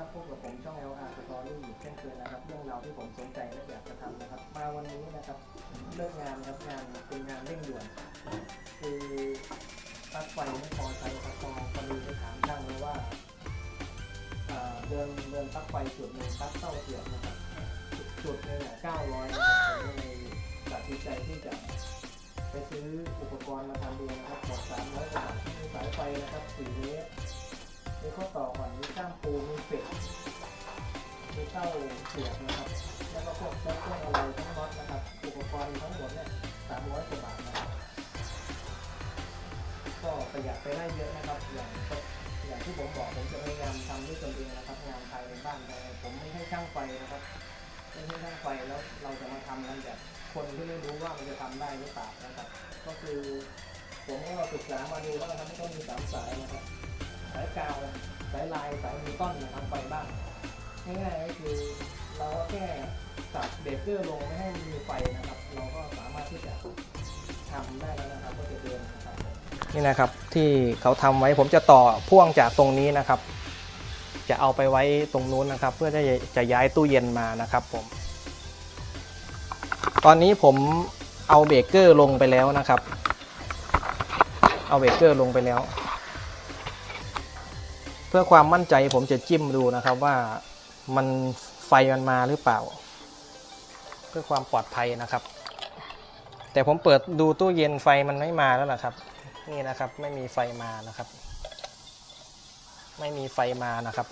ครับพบกับผมช่อง LR Story อีกเช่นเคยนะครับ เรื่องราวที่ผมสนใจและอยากจะทำนะครับ มาวันนี้นะครับเลิกงานครับงานเป็นงานเร่งด่วน คือปลั๊กไฟไม่พอใช้ครับพอพอดีไปถามช่างแล้วว่าเดือนเดือนปลั๊กไฟจุดหนึ่งปลั๊กเต้าเสียบนะครับจุดหนึ่งอะ900นะครับผมเลยตัดสินใจที่จะไปซื้ออุปกรณ์มาทำเองนะครับหมด300กว่าบาทมีสายไฟนะครับ4เมตร มีข้อต่อก่อน มีก้ามปูมีเป็ดมีเต้าเสียบนะครับ แล้วก็พวกเครื่องอะไรทั้งน็อตนะครับ อุปกรณ์ทั้งหมดเนี่ยสามร้อยกว่าบาทนะครับก็ประหยัดไปได้เยอะนะครับ อย่างอย่างที่ผมบอกผมจะพยายามทำด้วยตนเองนะครับ งานภายในบ้านภายในผมไม่ให้ช่างไฟนะครับไม่ให้ช่างไฟแล้วเราจะมาทำกันแบบคนที่ไม่รู้ว่ามันจะทำได้หรือเปล่านะครับ ก็คือผมก็ศึกษามาดูวนะครับไม่ต้องมีสามสายนะครับายกาวสายลายสายนิวตันเนี่ยทำไฟบ้าง ง่ายๆก็คือเราก็แค่ตัดเบรกเกอร์ลงไม่ให้มันมีไฟนะครับ เราก็สามารถที่จะทำได้แล้วนะครับก็จะเดินนะครับนี่นะครับที่เขาทำไว้ผมจะต่อพ่วงจากตรงนี้นะครับ จะเอาไปไว้ตรงนู้นนะครับ เพื่อจะจะย้ายตู้เย็นมานะครับผม ตอนนี้ผมเอาเบรกเกอร์ลงไปแล้วนะครับ เอาเบรกเกอร์ลงไปแล้ว เพื่อความมั่นใจผมจะจิ้มดูนะครับว่ามันไฟมันมาหรือเปล่า เพื่อความปลอดภัยนะครับ แต่ผมเปิดดูตู้เย็นไฟมันไม่มาแล้วล่ะครับ นี่นะครับไม่มีไฟมานะครับ ไม่มีไฟมานะครับ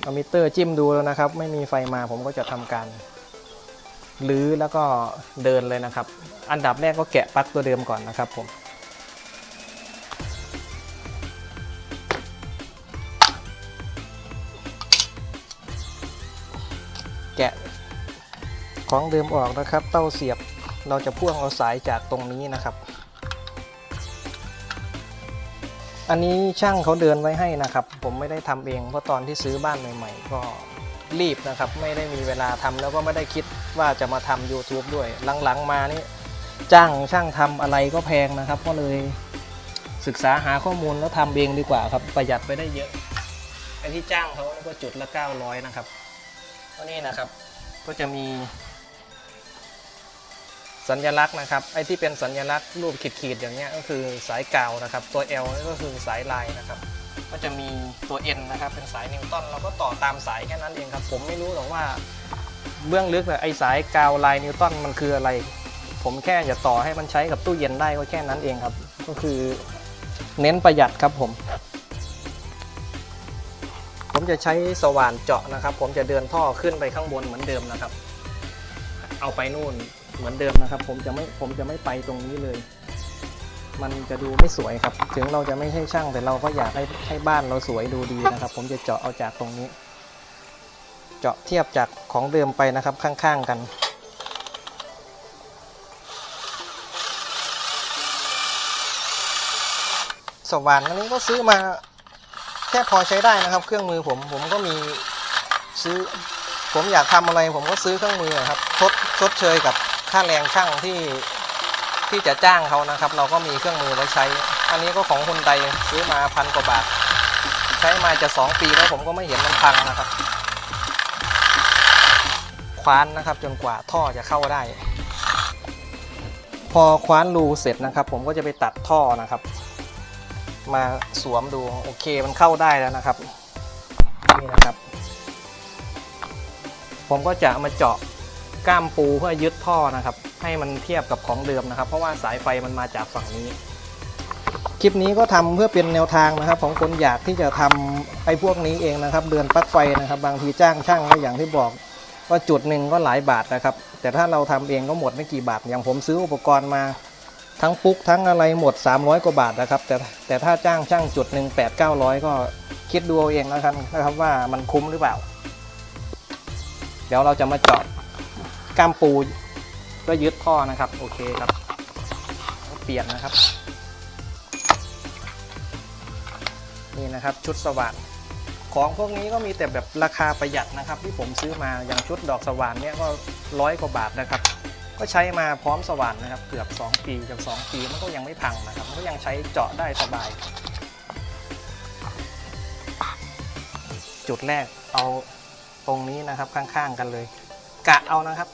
เอามิเตอร์จิ้มดูแล้วนะครับ ไม่มีไฟมาผมก็จะทำการลื้อแล้วก็เดินเลยนะครับ อันดับแรกก็แกะปลั๊กตัวเดิมก่อนนะครับผม แกะของเดิมออกนะครับ เต้าเสียบเราจะพ่วงเอาสายจากตรงนี้นะครับ อันนี้ช่างเขาเดินไว้ให้นะครับ ผมไม่ได้ทำเองเพราะตอนที่ซื้อบ้านใหม่ ๆ ก็รีบนะครับ ไม่ได้มีเวลาทำแล้วก็ไม่ได้คิดว่าจะมาทำ YouTube ด้วยหลังๆมานี่จ้างช่างทำอะไรก็แพงนะครับ ก็เลยศึกษาหาข้อมูลแล้วทำเองดีกว่าครับ ประหยัดไปได้เยอะไอ้ที่จ้างเขาก็จุดละ900นะครับ ก็นี่นะครับก็จะมีสัญลักษณ์นะครับไอ้ที่เป็นสัญลักษณ์รูปขีดๆอย่างเงี้ยก็คือสายกาวนะครับ ตัว L ก็คือสายลายนะครับ ก็จะมีตัว N นะครับ เป็นสายนิวตันเราก็ต่อตามสายแค่นั้นเองครับ ผมไม่รู้หรอกว่าเบื้องลึกเลยไอ้สายกาวลายนิวตันมันคืออะไร ผมแค่จะต่อให้มันใช้กับตู้เย็นได้ก็แค่นั้นเองครับ ก็คือเน้นประหยัดครับผม ผมจะใช้สว่านเจาะนะครับ ผมจะเดินท่อขึ้นไปข้างบนเหมือนเดิมนะครับ เอาไปนู่นเหมือนเดิมนะครับ ผมจะไม่ผมจะไม่ไปตรงนี้เลย มันจะดูไม่สวยครับ ถึงเราจะไม่ใช่ช่างแต่เราก็อยากให้ให้บ้านเราสวยดูดีนะครับ ผมจะเจาะเอาจากตรงนี้ เจาะเทียบจากของเดิมไปนะครับข้างๆกันสว่านอันนี้ก็ซื้อมา แค่พอใช้ได้นะครับ เครื่องมือผมผมก็มีซื้อ ผมอยากทำอะไร ผมก็ซื้อเครื่องมือครับทดชดเชยกับค่าแรงช่างที่ที่จะจ้างเขานะครับ เราก็มีเครื่องมือไว้ใช้ อันนี้ก็ของคนใดซื้อมาพันกว่าบาท ใช้มาจะสองปีแล้วผมก็ไม่เห็นมันพังนะครับ คว้านนะครับจนกว่าท่อจะเข้าได้ พอคว้านรูเสร็จนะครับ ผมก็จะไปตัดท่อนะครับ มาสวมดูโอเคมันเข้าได้แล้วนะครับนี่นะครับ ผมก็จะมาเจาะก้ามปูเพื่อยึดท่อนะครับ ให้มันเทียบกับของเดิมนะครับ เพราะว่าสายไฟมันมาจากฝั่งนี้ คลิปนี้ก็ทำเพื่อเป็นแนวทางนะครับ ของคนอยากที่จะทำไอ้พวกนี้เองนะครับ เดือนปลั๊กไฟนะครับ บางทีจ้างช่างก็อย่างที่บอกว่าจุดหนึ่งก็หลายบาทนะครับ แต่ถ้าเราทำเองก็หมดไม่กี่บาทอย่างผมซื้ออุปกรณ์มา ทั้งปุ๊กทั้งอะไรหมด 300 กว่าบาทนะครับ แต่แต่ถ้าจ้างช่างจุดหนึ่ง8 9 0 0ก็คิดดูเอาเองนะครับนะครับว่ามันคุ้มหรือเปล่า เดี๋ยวเราจะมาเจาะก้ามปูเพื่อยึดท่อนะครับ โอเคครับ เปลี่ยนนะครับ นี่นะครับชุดสว่านของพวกนี้ก็มีแต่แบบราคาประหยัดนะครับ ที่ผมซื้อมาอย่างชุดดอกสว่านเนี่ยก็ร้อยกว่าบาทนะครับ ก็ใช้มาพร้อมสว่านนะครับ เกือบ 2 ปีจาก2ปีมันก็ยังไม่พังนะครับ มันก็ยังใช้เจาะได้สบาย จุดแรกเอาตรงนี้นะครับข้างๆกันเลย กะเอานะครับ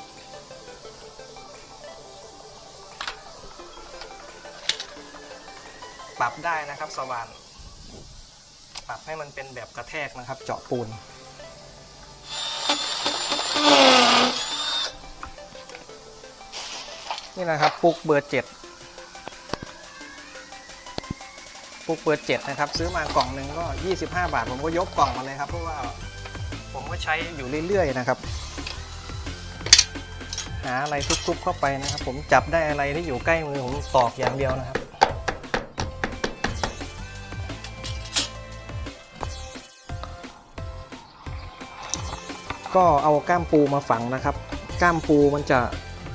ปรับได้นะครับสว่าน ปรับให้มันเป็นแบบกระแทกนะครับ เจาะปูน นี่นะครับปุกเบอร์เจ็ดปุกเบอร์เจ็ดนะครับ ซื้อมากล่องหนึ่งก็ 25 บาท ผมก็ยกกล่องมาเลยครับเพราะว่าผมก็ใช้อยู่เรื่อยๆนะครับ หาอะไรทุบๆเข้าไปนะครับ ผมจับได้อะไรที่อยู่ใกล้มือผมตอกอย่างเดียวนะครับก็เอาก้ามปูมาฝังนะครับ ก้ามปูมันจะ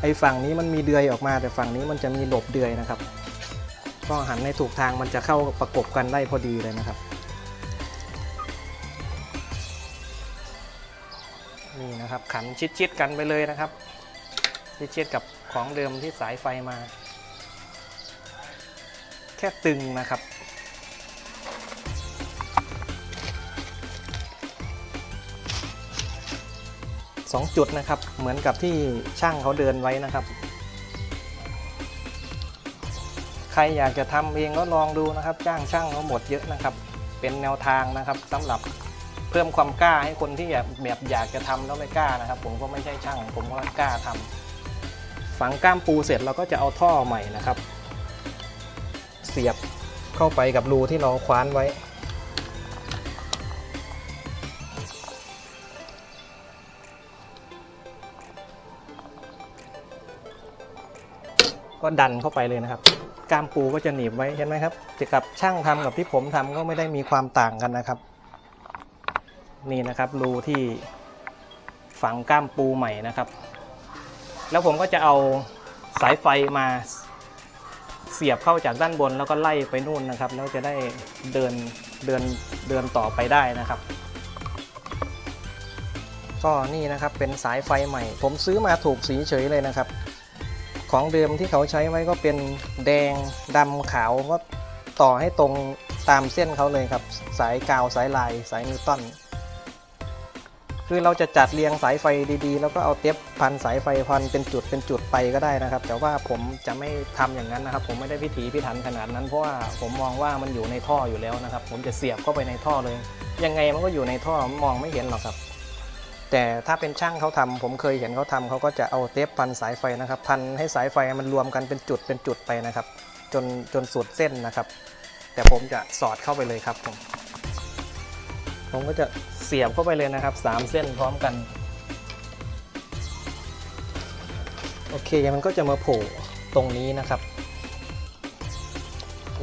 ไอฝั่งนี้มันมีเดือยออกมา แต่ฝั่งนี้มันจะมีหลบเดือยนะครับ ก็หันในถูกทางมันจะเข้าประกบกันได้พอดีเลยนะครับ นี่นะครับขันชิดๆกันไปเลยนะครับ ชิดๆกับของเดิมที่สายไฟมา แค่ตึงนะครับ สองจุดนะครับ เหมือนกับที่ช่างเขาเดินไว้นะครับ ใครอยากจะทำเองก็ลองดูนะครับ จ้างช่างเขาหมดเยอะนะครับ เป็นแนวทางนะครับสำหรับเพิ่มความกล้าให้คนที่แบบแบบอยากจะทำแล้วไม่กล้านะครับ ผมก็ไม่ใช่ช่าง ผมก็กล้าทำฝังก้ามปูเสร็จเราก็จะเอาท่อใหม่นะครับ เสียบเข้าไปกับรูที่เราคว้านไว้ ก็ดันเข้าไปเลยนะครับก้ามปูก็จะหนีบไว้เห็นไหมครับจะกับช่างทำกับที่ผมทำก็ไม่ได้มีความต่างกันนะครับ นี่นะครับรูที่ฝังก้ามปูใหม่นะครับ แล้วผมก็จะเอาสายไฟมาเสียบเข้าจากด้านบนแล้วก็ไล่ไปนู่นนะครับ แล้วจะได้เดินเดินเดินต่อไปได้นะครับ ก็นี่นะครับเป็นสายไฟใหม่ ผมซื้อมาถูกสีเฉยเลยนะครับ ของเดิมที่เขาใช้ไว้ก็เป็นแดงดำขาวก็ต่อให้ตรงตามเส้นเขาเลยครับ สายกาวสายลายสายนิวตันคือเราจะจัดเรียงสายไฟดีๆ แล้วก็เอาเทปพันสายไฟพันเป็นจุดเป็นจุดไปก็ได้นะครับ แต่ว่าผมจะไม่ทำอย่างนั้นนะครับ ผมไม่ได้พิถีพิถันขนาดนั้น เพราะว่าผมมองว่ามันอยู่ในท่ออยู่แล้วนะครับ ผมจะเสียบเข้าไปในท่อเลย ยังไงมันก็อยู่ในท่อมองไม่เห็นหรอกครับ แต่ถ้าเป็นช่างเขาทำผมเคยเห็นเขาทำเขาก็จะเอาเทปพันสายไฟนะครับ พันให้สายไฟมันรวมกันเป็นจุดเป็นจุดไปนะครับ จนจนสุดเส้นนะครับ แต่ผมจะสอดเข้าไปเลยครับผมผมก็จะเสียบเข้าไปเลยนะครับสามเส้นพร้อมกันโอเคมันก็จะมาโผล่ตรงนี้นะครับ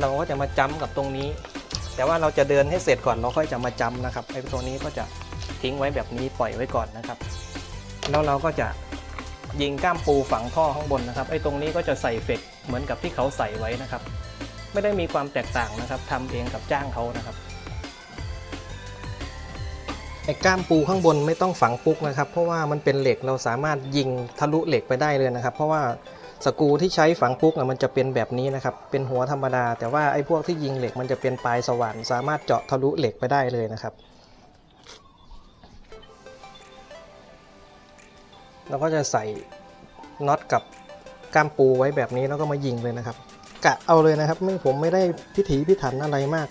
เราก็จะมาจ้ำกับตรงนี้ แต่ว่าเราจะเดินให้เสร็จก่อนเราค่อยจะมาจ้ำนะครับไอ้ตัวนี้ก็จะ ทิ้งไว้แบบนี้ปล่อยไว้ก่อนนะครับ แล้วเราก็จะยิงก้ามปูฝังท่อข้างบนนะครับไอ้ตรงนี้ก็จะใส่เฟกเหมือนกับที่เขาใส่ไว้นะครับ ไม่ได้มีความแตกต่างนะครับทำเองกับจ้างเขานะครับไอ้ก้ามปูข้างบนไม่ต้องฝังปุกนะครับ เพราะว่ามันเป็นเหล็กเราสามารถยิงทะลุเหล็กไปได้เลยนะครับ เพราะว่าสกูที่ใช้ฝังปุกมันจะเป็นแบบนี้นะครับ เป็นหัวธรรมดา แต่ว่าไอ้พวกที่ยิงเหล็กมันจะเป็นปลายสว่านสามารถเจาะทะลุเหล็กไปได้เลยนะครับ เราก็จะใส่น็อตกับก้ามปูไว้แบบนี้แล้วก็มายิงเลยนะครับ กะเอาเลยนะครับ ไม่ผมไม่ได้พิถีพิถันอะไรมาก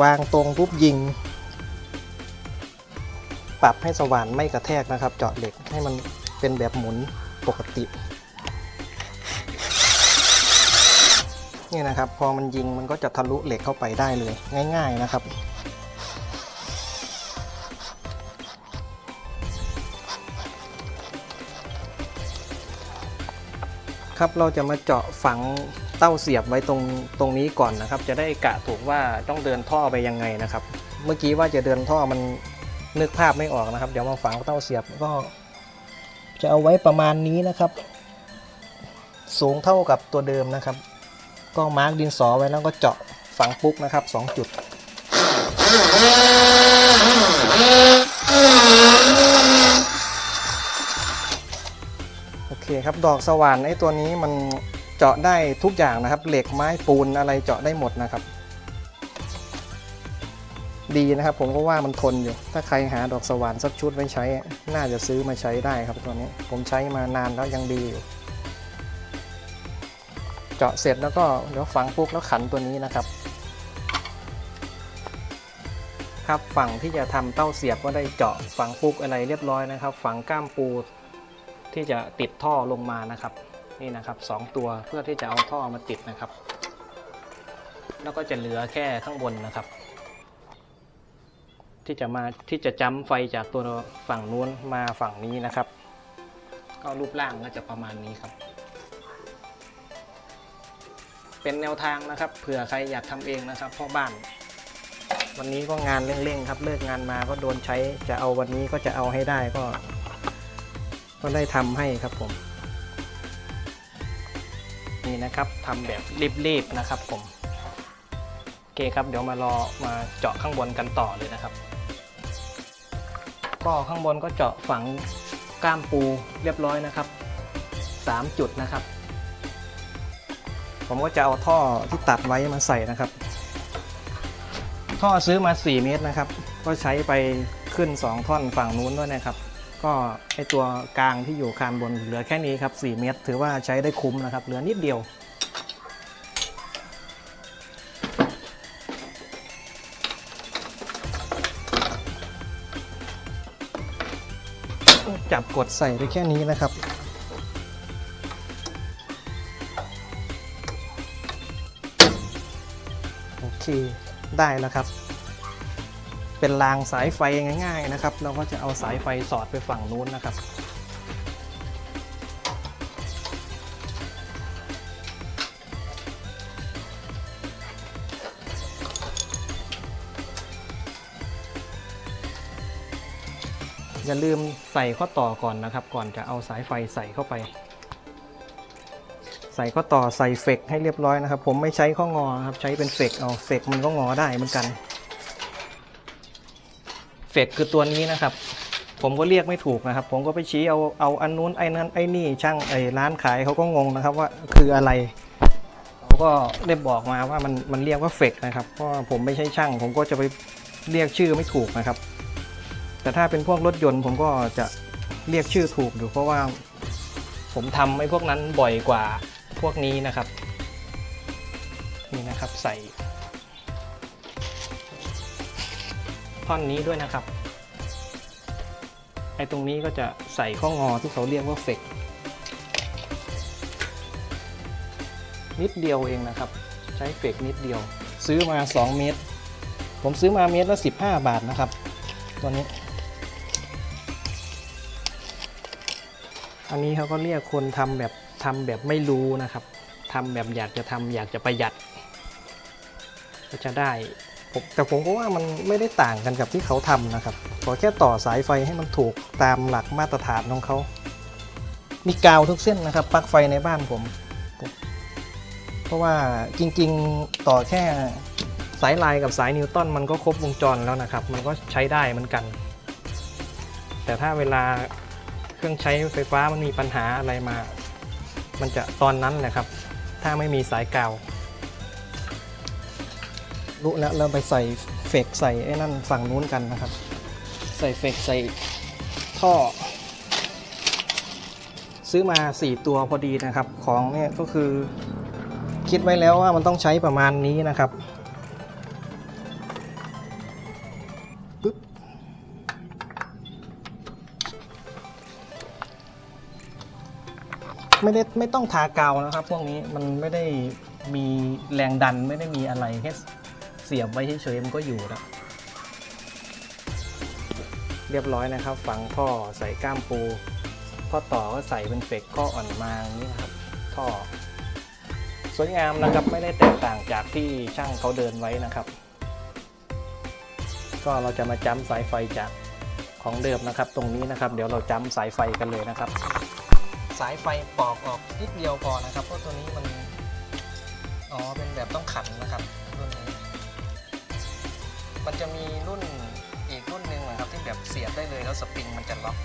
วางตรงปุ๊บยิง ปรับให้สว่านไม่กระแทกนะครับ เจาะเหล็กให้มันเป็นแบบหมุนปกติ นี่นะครับ พอมันยิงมันก็จะทะลุเหล็กเข้าไปได้เลย ง่าย ๆนะครับ ครับเราจะมาเจาะฝังเต้าเสียบไว้ตรงตรงนี้ก่อนนะครับ จะได้กะถูกว่าต้องเดินท่อไปยังไงนะครับ เมื่อกี้ว่าจะเดินท่อมันนึกภาพไม่ออกนะครับ เดี๋ยวมาฝังเต้าเสียบก็ จะเอาไว้ประมาณนี้นะครับ สูงเท่ากับตัวเดิมนะครับ ก็มาร์กดินสอไว้แล้วก็เจาะฝังปุ๊กนะครับสองจุด โอเคครับดอกสว่านไอ้ตัวนี้มันเจาะได้ทุกอย่างนะครับ เหล็กไม้ปูนอะไรเจาะได้หมดนะครับ ดีนะครับ ผมก็ว่ามันทนอยู่ ถ้าใครหาดอกสว่านสักชุดไว้ใช้ น่าจะซื้อมาใช้ได้ครับตัวนี้ผมใช้มานานแล้วยังดีอยู่เจาะเสร็จแล้วก็เดี๋ยวฝังปุ๊กแล้วขันตัวนี้นะครับ ครับฝั่งที่จะทำเต้าเสียบก็ได้เจาะฝังปุ๊กอะไรเรียบร้อยนะครับ ฝังก้ามปู ที่จะติดท่อลงมานะครับ นี่นะครับสองตัวเพื่อที่จะเอาท่อมาติดนะครับ แล้วก็จะเหลือแค่ข้างบนนะครับ ที่จะมาที่จะจ้ำไฟจากตัวฝั่งนู้นมาฝั่งนี้นะครับ ก็รูปร่างก็จะประมาณนี้ครับ เป็นแนวทางนะครับเผื่อใครอยากทำเองนะครับพ่อบ้านวันนี้ก็งานเร่งๆครับ เลิกงานมาก็โดนใช้จะเอาวันนี้ก็จะเอาให้ได้ก็ ก็ได้ทำให้ครับผม นี่นะครับทำแบบรีบๆนะครับผมโอเคครับเดี๋ยวมารอมาเจาะข้างบนกันต่อเลยนะครับ ก็ข้างบนก็เจาะฝังก้ามปูเรียบร้อยนะครับ 3 จุดนะครับ ผมก็จะเอาท่อที่ตัดไว้มาใส่นะครับ ท่อซื้อมา 4 เมตรนะครับ ก็ใช้ไปขึ้น 2 ท่อนฝั่งนู้นด้วยนะครับ ก็ไอตัวกลางที่อยู่คานบนเหลือแค่นี้ครับ 4 เมตร ถือว่าใช้ได้คุ้มนะครับ เหลือนิดเดียว จับกดใส่ไปแค่นี้นะครับโอเคได้แล้วครับ เป็นรางสายไฟง่าย ๆนะครับ เราก็จะเอาสายไฟสอดไปฝั่งนู้นนะครับ อย่าลืมใส่ข้อต่อก่อนนะครับ ก่อนจะเอาสายไฟใส่เข้าไป ใส่ข้อต่อใส่เฟกให้เรียบร้อยนะครับ ผมไม่ใช้ข้องอครับใช้เป็นเฟกเอาเฟกมันก็งอได้เหมือนกัน ฟกคือตัวนี้นะครับ ผมก็เรียกไม่ถูกนะครับ ผมก็ไปชี้เอาเอาอันนู้นไอ้นั้นไอ้นี่ช่างไอ้ร้านขายเขาก็งงนะครับว่าคืออะไรเขาก็ได้บอกมาว่ามันมันเรียกว่าเฟกนะครับเพราะผมไม่ใช่ช่าง ผมก็จะไปเรียกชื่อไม่ถูกนะครับ แต่ถ้าเป็นพวกรถยนต์ผมก็จะเรียกชื่อถูกอยู่เพราะว่า ผมทำไอ้พวกนั้นบ่อยกว่าพวกนี้นะครับ นี่นะครับใส่ ท่อนนี้ด้วยนะครับ ไอ้ตรงนี้ก็จะใส่ข้องอที่เขาเรียกว่าเฟกนิดเดียวเองนะครับ ใช้เฟกนิดเดียว ซื้อมา 2 เมตรผมซื้อมาเมตรละ15 บาทนะครับ ตัวนี้ อันนี้เขาก็เรียกคนทำแบบทำแบบไม่รู้นะครับทำแบบอยากจะทำอยากจะประหยัด ก็จะได้ แต่ผมก็ว่ามันไม่ได้ต่างกันกับที่เขาทำนะครับ ขอแค่ต่อสายไฟให้มันถูกตามหลักมาตรฐานของเขา มีกาวทุกเส้นนะครับปลั๊กไฟในบ้านผม เพราะว่าจริงๆต่อแค่สายลายกับสายนิวตันมันก็ครบวงจรแล้วนะครับ มันก็ใช้ได้เหมือนกัน แต่ถ้าเวลาเครื่องใช้ไฟฟ้ามันมีปัญหาอะไรมา มันจะตอนนั้นแหละครับ ถ้าไม่มีสายกาว รู้แล้วเราไปใส่เฟกใส่ไอ้นั่นฝั่งนู้นกันนะครับ ใส่เฟกใส่ท่อ ซื้อมา 4 ตัวพอดีนะครับ ของเนี่ยก็คือคิดไว้แล้วว่ามันต้องใช้ประมาณนี้นะครับปึ๊บไม่ได้ไม่ต้องทากาวนะครับ พวกนี้มันไม่ได้มีแรงดันไม่ได้มีอะไรแค่ เสียบไว้เฉยๆมันก็อยู่แล้วเรียบร้อยนะครับ ฝังท่อใส่ก้ามปูข้อต่อก็ใส่เป็นเฟกข้ออ่อนมาอย่างนี้นะครับท่อ สวยงามนะครับไม่ได้แตกต่างจากที่ช่างเขาเดินไว้นะครับ ก็เราจะมาจ้ำสายไฟจากของเดิมนะครับ ตรงนี้นะครับ เดี๋ยวเราจ้ำสายไฟกันเลยนะครับ สายไฟปอกออกนิดเดียวพอนะครับ เพราะตัวนี้มันอ๋อเป็นแบบต้องขันนะครับ มันจะมีรุ่นอีกรุ่นหนึ่งนะครับที่แบบเสียบได้เลยแล้วสปริงมันจะล็อก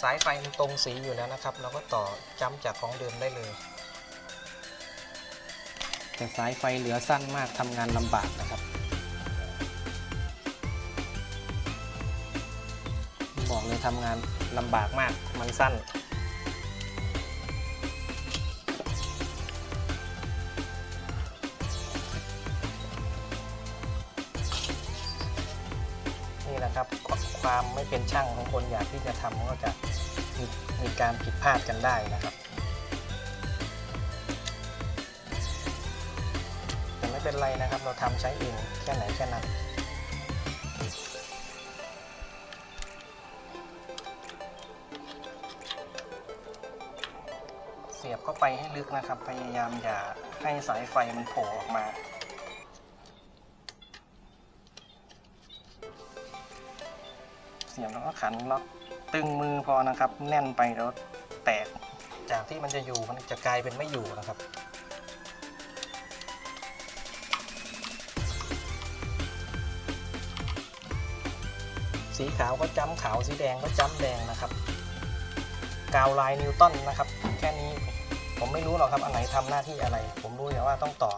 สายไฟมันตรงสีอยู่แล้วนะครับ เราก็ต่อจ้ำจากของเดิมได้เลย แต่สายไฟเหลือสั้นมากทำงานลำบากนะครับ บอกเลยทำงานลำบากมากมันสั้น ความไม่เป็นช่างของคนอยากที่จะทำก็จะมีมีการผิดพลาดกันได้นะครับแต่ไม่เป็นไรนะครับ เราทำใช้เองแค่ไหนแค่นั้นเสียบเข้าไปให้ลึกนะครับ พยายามอย่าให้สายไฟมันโผล่ออกมา สียบแล้วก็ขันล็อกตึงมือพอนะครับ แน่นไปแล้วแตกจากที่มันจะอยู่มันจะกลายเป็นไม่อยู่นะครับสีขาวก็จ้ำขาวสีแดงก็จ้ำแดงนะครับ กาวลายนิวตันนะครับ แค่นี้ผมไม่รู้หรอกครับอันไหนทำหน้าที่อะไร ผมรู้แต่ว่าต้องต่อ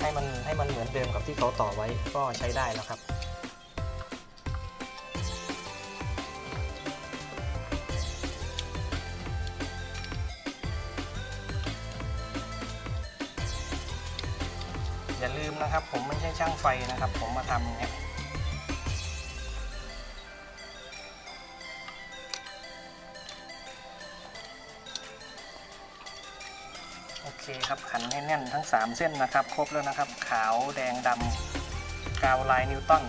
ให้มันให้มันเหมือนเดิมกับที่เขาต่อไว้ก็ใช้ได้แล้วครับ นะครับ ผมไม่ใช่ช่างไฟนะครับ ผมมาทำเนี่ยโอเคครับขันให้แน่นทั้ง 3 เส้นนะครับ ครบแล้วนะครับ ขาวแดงดำกาวลายนิวตัน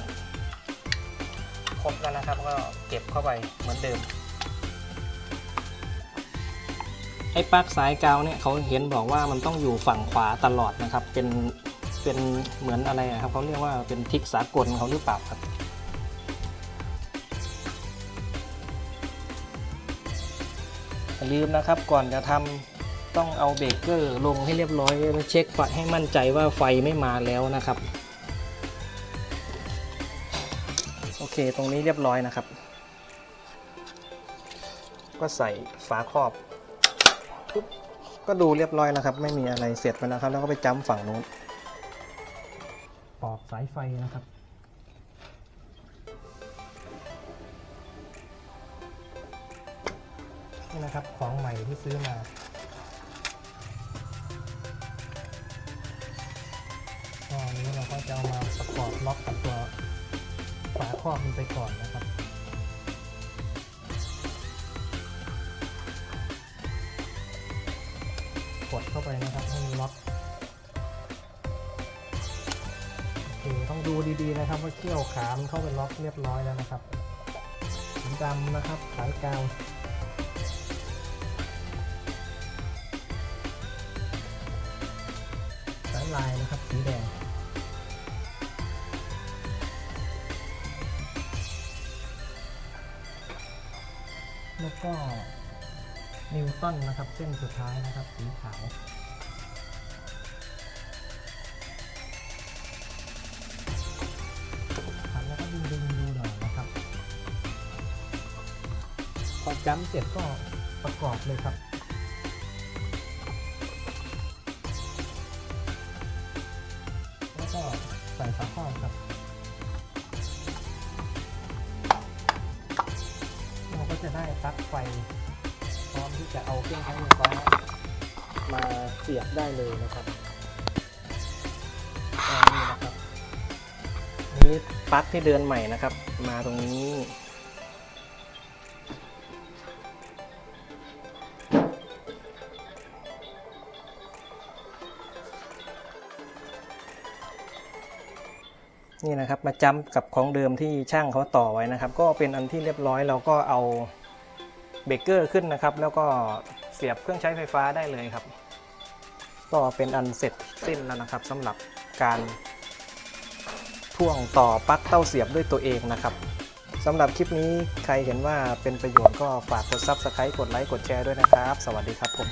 ครบแล้วนะครับก็เก็บเข้าไปเหมือนเดิมไอ้ปลั๊กสายกาวเนี่ยเขาเห็นบอกว่ามันต้องอยู่ฝั่งขวาตลอดนะครับ เป็น เป็นเหมือนอะไรครับเขาเรียกว่าเป็นทิกสากลเขาหรือเปล่าครับอย่าลืมนะครับก่อนจะทำต้องเอาเบรกเกอร์ลงให้เรียบร้อยแล้วเช็คไฟให้มั่นใจว่าไฟไม่มาแล้วนะครับ โอเคตรงนี้เรียบร้อยนะครับ ก็ใส่ฝาครอบปุ๊บก็ดูเรียบร้อยนะครับ ไม่มีอะไรเสร็จไปแล้วครับ แล้วก็ไปจ้ำฝั่งนู้น ปอกสายไฟนะครับ นี่นะครับของใหม่ที่ซื้อมาตอนนี้เราก็จะเอามาประกอบล็อกกับตัวฝาครอบมันไปก่อนนะครับกดเข้าไปนะครับให้มันล็อก ต้องดูดีๆนะครับว่าเขี้ยวขามันเข้าไปล็อกเรียบร้อยแล้วนะครับสีดำนะครับสายกาวสายลายนะครับสีแดงแล้วก็นิวตันนะครับเส้นสุดท้ายนะครับสีขาว จ้ำเสร็จก็ประกอบเลยครับ แล้วก็ใส่ฝาครอบครับ เราก็จะได้ปลั๊กไฟ พร้อมที่จะเอาเครื่องใช้ไฟฟ้ามาเสียบได้เลยนะครับนี่นะครับนี่ปลั๊กที่เดินใหม่นะครับ มาตรงนี้ นี่นะครับมาจำกับของเดิมที่ช่างเขาต่อไว้นะครับ ก็เป็นอันที่เรียบร้อยเราก็เอาเบเกอร์ขึ้นนะครับ แล้วก็เสียบเครื่องใช้ไฟฟ้าได้เลยครับ ก็เป็นอันเสร็จสิ้นแล้วนะครับสำหรับการพ่วงต่อปลั๊กเต้าเสียบด้วยตัวเองนะครับสำหรับคลิปนี้ใครเห็นว่าเป็นประโยชน์ก็ฝากกด Subscribe กดไลค์กดแชร์ด้วยนะครับ สวัสดีครับผม